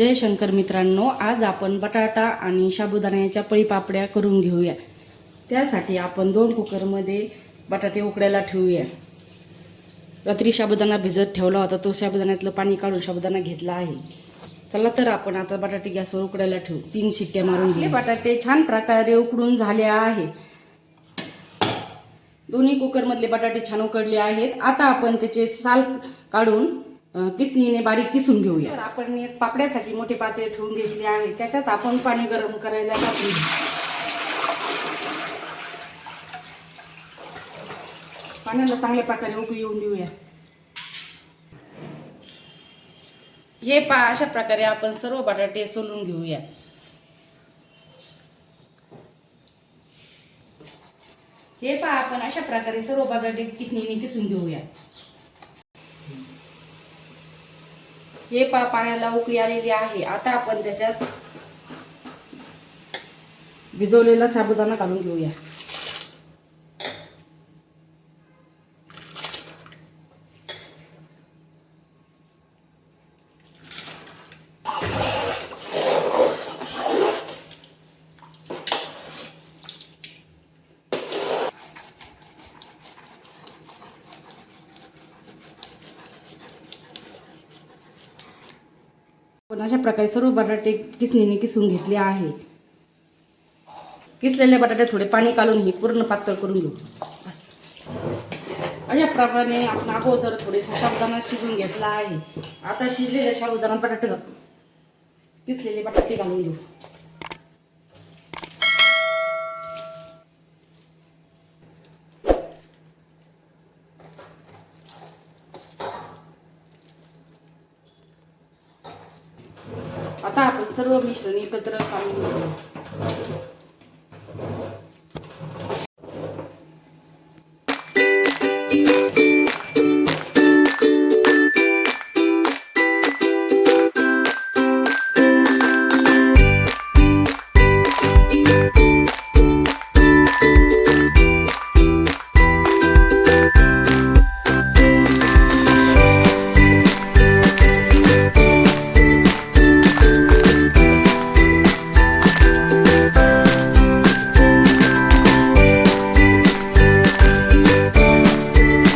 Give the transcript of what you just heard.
जय शंकर मित्रांनो आज आपण बटाटा आणि साबुदाण्याच्या पळी पापड्या करून घेऊया. त्यासाठी आपण दोन कुकरमध्ये बटाटे उकडायला ठेवूया. रात्री साबुदाणा भिजत ठेवला होता तो साबुदाण्यातलं पाणी काढून साबुदाणा घेतला आहे. चला तर आपण आता बटाटे गॅसवर उकडायला ठेवू. तीन शिट्ट्या मारून घेऊ. बटाटे छान प्रकारे उकडून झाले आहे. दोन्ही कुकरमधले बटाटे छान उकडले आहेत. आता आपण त्याचे साल काढून किसणीने बारीक किसून घेऊया. आपण एक पापड्यासाठी मोठे पातेले ठेवून घेतले आहे त्याच्यात आपण पाणी गरम करायला टाकून. पाण्याला चांगल्या प्रकारे उकळी येऊन देऊया. हे पा अशा प्रकारे आपण सर्व बटाटे सोलून घेऊया. हे पहा आपण अशा प्रकारे सर्व बटाटे किसणीने किसून घेऊया. हे पा पाण्याला उकळी आलेली आहे. आता आपण त्याच्यात भिजवलेला साबुदाणा घालून घेऊया. पण अशा प्रकारे सर्व बटाटे किसणीने किसून घेतले आहे? किसलेले बटाटे थोडे पाणी काढून हे पूर्ण पातळ करून घेऊ. बस. अशा प्रकारे आपण अगोदर थोडेसा साबुदाणा शिजून घेतला आहे. आता शिजलेल्या साबुदाणा बटाटे घालू. किसलेले बटाटे घालून घेऊ. आता आपण सर्व मिश्रण एकत्र काढून